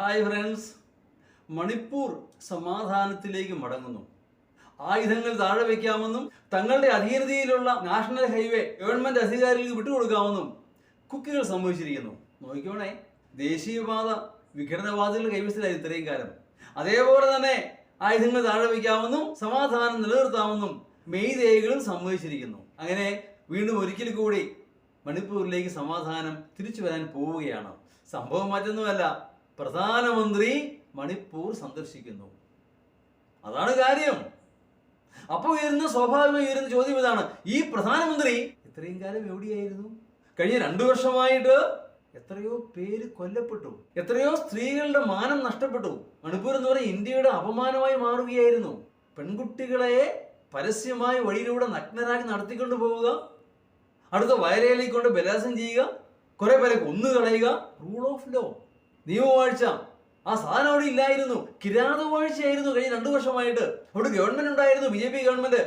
Hi friends Manipur സമാധാനത്തിലേക്ക് മടങ്ങുന്നു. ആയുധങ്ങൾ താഴെ വയ്ക്കാമെന്നും തങ്ങളുടെ അധീനതയിലുള്ള നാഷണൽ ഹൈവേ ഗവൺമെന്റ് അധികാരികൾക്ക് വിട്ടുകൊടുക്കാമെന്നും കുക്കികൾ സംഭവിച്ചിരിക്കുന്നു നോക്കിക്കോണേ. ദേശീയപാത വിഘടനവാദികളുടെ കൈവശത്തിലായി ഇത്രയും കാലം. അതേപോലെ തന്നെ ആയുധങ്ങൾ താഴെ വയ്ക്കാമെന്നും സമാധാനം നിലനിർത്താമെന്നും മെയ്തേകളും സംഭവിച്ചിരിക്കുന്നു അങ്ങനെ വീണ്ടും ഒരിക്കൽ കൂടി മണിപ്പൂരിലേക്ക് സമാധാനം തിരിച്ചു വരാൻ പോവുകയാണ്. സംഭവം മറ്റൊന്നുമല്ല. പ്രധാനമന്ത്രി മണിപ്പൂർ സന്ദർശിക്കുന്നു. അതാണ് കാര്യം. അപ്പോൾ ഉയരുന്ന സ്വാഭാവികമായി ഉയരുന്ന ചോദ്യം ഇതാണ്. ഈ പ്രധാനമന്ത്രി ഇത്രയും കാലം എവിടെയായിരുന്നു? കഴിഞ്ഞ രണ്ടു വർഷമായിട്ട് എത്രയോ പേര് കൊല്ലപ്പെട്ടു. എത്രയോ സ്ത്രീകളുടെ മാനം നഷ്ടപ്പെട്ടു. മണിപ്പൂർ എന്ന് പറയുന്നത് ഇന്ത്യയുടെ അപമാനമായി മാറുകയായിരുന്നു. പെൺകുട്ടികളെ പരസ്യമായി വഴിയിലൂടെ നഗ്നരാക്കി നടത്തിക്കൊണ്ടു പോവുക അടുത്ത വയലേലേക്ക് കൊണ്ട് ബലാസം ചെയ്യുക കുറെ പേരെ കൊന്നുകളയുക റൂൾ ഓഫ് ലോ നിയമവാഴ്ച ആ സാധനം അവിടെ ഇല്ലായിരുന്നു. കിരാതവാഴ്ചയായിരുന്നു കഴിഞ്ഞ രണ്ടു വർഷമായിട്ട്. അവിടെ ഗവൺമെന്റ് ഉണ്ടായിരുന്നു B J P government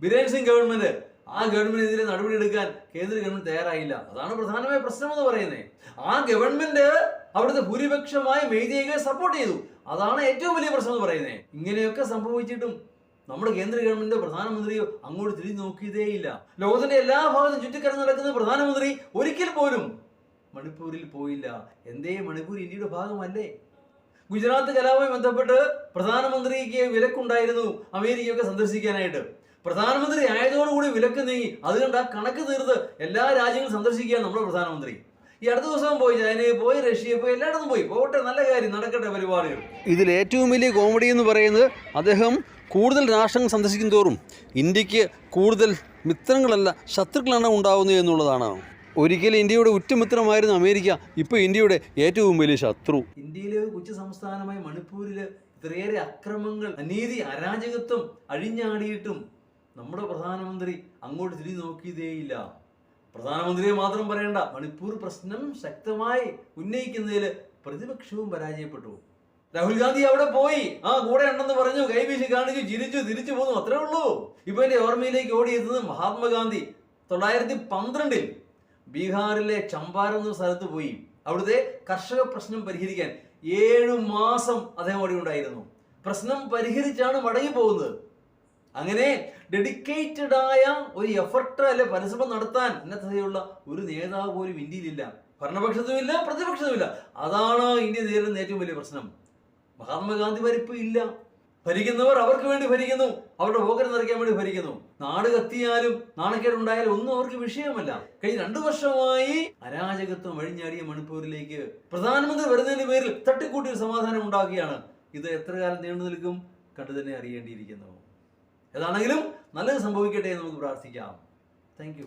Biren Singh government ആ ഗവൺമെന്റിനെതിരെ നടപടി എടുക്കാൻ കേന്ദ്ര ഗവൺമെന്റ് തയ്യാറായില്ല. അതാണ് പ്രധാനമായ പ്രശ്നം എന്ന് പറയുന്നത്. ആ ഗവൺമെന്റ് അവിടുത്തെ ഭൂരിപക്ഷമായ മെയ്തേയെ സപ്പോർട്ട് ചെയ്തു. അതാണ് ഏറ്റവും വലിയ പ്രശ്നം എന്ന് പറയുന്നത്. ഇങ്ങനെയൊക്കെ സംഭവിച്ചിട്ടും നമ്മുടെ കേന്ദ്ര ഗവൺമെന്റ് പ്രധാനമന്ത്രിയോ അങ്ങോട്ട് തിരിഞ്ഞു നോക്കിയതേയില്ല. ലോകത്തിന്റെ എല്ലാ ഭാഗത്തും ചുറ്റിക്കറങ്ങി നടക്കുന്ന പ്രധാനമന്ത്രി ഒരിക്കൽ പോലും മണിപ്പൂരിൽ പോയില്ല. എന്തേ മണിപ്പൂർ ഇന്ത്യയുടെ ഭാഗമല്ലേ? ഗുജറാത്ത് കലാപവുമായി ബന്ധപ്പെട്ട് പ്രധാനമന്ത്രിക്ക് വിലക്കുണ്ടായിരുന്നു അമേരിക്കയൊക്കെ സന്ദർശിക്കാനായിട്ട്. പ്രധാനമന്ത്രി ആയതോടുകൂടി വിലക്ക് നീങ്ങി. അതുകൊണ്ട് ആ കണക്ക് തീർത്ത് എല്ലാ രാജ്യങ്ങളും സന്ദർശിക്കുകയാണ് നമ്മുടെ പ്രധാനമന്ത്രി. ഈ അടുത്ത ദിവസം പോയി ചൈനയിൽ പോയി റഷ്യയിൽ പോയി എല്ലായിടത്തും പോയി. പോകട്ടെ നല്ല കാര്യം നടക്കട്ടെ പരിപാടികൾ. ഇതിൽ ഏറ്റവും വലിയ കോമഡി എന്ന് പറയുന്നത് അദ്ദേഹം കൂടുതൽ രാഷ്ട്രങ്ങൾ സന്ദർശിക്കും തോറും ഇന്ത്യയ്ക്ക് കൂടുതൽ മിത്രങ്ങളല്ല ശത്രുക്കളാണ് ഉണ്ടാവുന്നത് എന്നുള്ളതാണ്. ഒരിക്കലും ഇന്ത്യയുടെ ഉറ്റമിത്രമായിരുന്നു അമേരിക്ക ഇപ്പോൾ ഇന്ത്യയുടെ ഏറ്റവും വലിയ ശത്രു. ഇന്ത്യയിലെ കൊച്ചു സംസ്ഥാനമായ മണിപ്പൂരിൽ ഇത്രയേറെ അക്രമങ്ങൾ അനീതി അരാജകത്വം അഴിഞ്ഞാടിയിട്ടും നമ്മുടെ പ്രധാനമന്ത്രി അങ്ങോട്ട് തിരി നോക്കിയതേയില്ല. പ്രധാനമന്ത്രിയെ മാത്രം പറയണ്ട മണിപ്പൂർ പ്രശ്നം ശക്തമായി ഉന്നയിക്കുന്നതിൽ പ്രതിപക്ഷവും പരാജയപ്പെട്ടു. രാഹുൽ ഗാന്ധി അവിടെ പോയി. ആ കൂടെ ഉണ്ടെന്ന് പറഞ്ഞു കൈവീശി കാണിച്ചു ചിരിച്ചു തിരിച്ചു പോന്നു അത്രേ ഉള്ളൂ. ഇപ്പൊ എന്റെ ഓർമ്മയിലേക്ക് ഓടിയെത്തുന്നത് മഹാത്മാഗാന്ധി. തൊള്ളായിരത്തി പന്ത്രണ്ടിൽ ബീഹാറിലെ ചമ്പാരൻ എന്ന സ്ഥലത്ത് പോയി. അവിടുത്തെ കർഷക പ്രശ്നം പരിഹരിക്കാൻ ഏഴു മാസം അദ്ദേഹം അവിടെ ഉണ്ടായിരുന്നു. പ്രശ്നം പരിഹരിച്ചാണ് മടങ്ങി പോകുന്നത്. അങ്ങനെ ഡെഡിക്കേറ്റഡ് ആയ ഒരു എഫർട്ട് അല്ലെ പരിശ്രമം നടത്താൻ ഇന്നത്തെയുള്ള ഒരു നേതാവ് പോലും ഇന്ത്യയിലില്ല. ഭരണപക്ഷത്തുമില്ല പ്രതിപക്ഷത്തുമില്ല. അതാണ് ഇന്ത്യ നേരിടുന്ന ഏറ്റവും വലിയ പ്രശ്നം. മഹാത്മാഗാന്ധി വരിപ്പ് ഇല്ല. ഭരിക്കുന്നവർ അവർക്ക് വേണ്ടി ഭരിക്കുന്നു. അവരുടെ പോക്കറ്റ് നിറയ്ക്കാൻ വേണ്ടി ഭരിക്കുന്നു. നാട് കത്തിയാലും നാണക്കേടുണ്ടായാലും ഒന്നും അവർക്ക് വിഷയമല്ല. കഴിഞ്ഞ രണ്ടു വർഷമായി അരാജകത്വം വഴിഞ്ഞാടിയ മണിപ്പൂരിലേക്ക് പ്രധാനമന്ത്രി വരുന്നതിന്റെ പേരിൽ തട്ടിക്കൂട്ടി ഒരു സമാധാനം ഉണ്ടാക്കുകയാണ് ഇത് എത്ര കാലം നീണ്ടു നിൽക്കും കണ്ടു തന്നെ അറിയേണ്ടിയിരിക്കുന്നു. ഏതാണെങ്കിലും നല്ലത് സംഭവിക്കട്ടെ എന്ന് നമുക്ക് പ്രാർത്ഥിക്കാം. താങ്ക്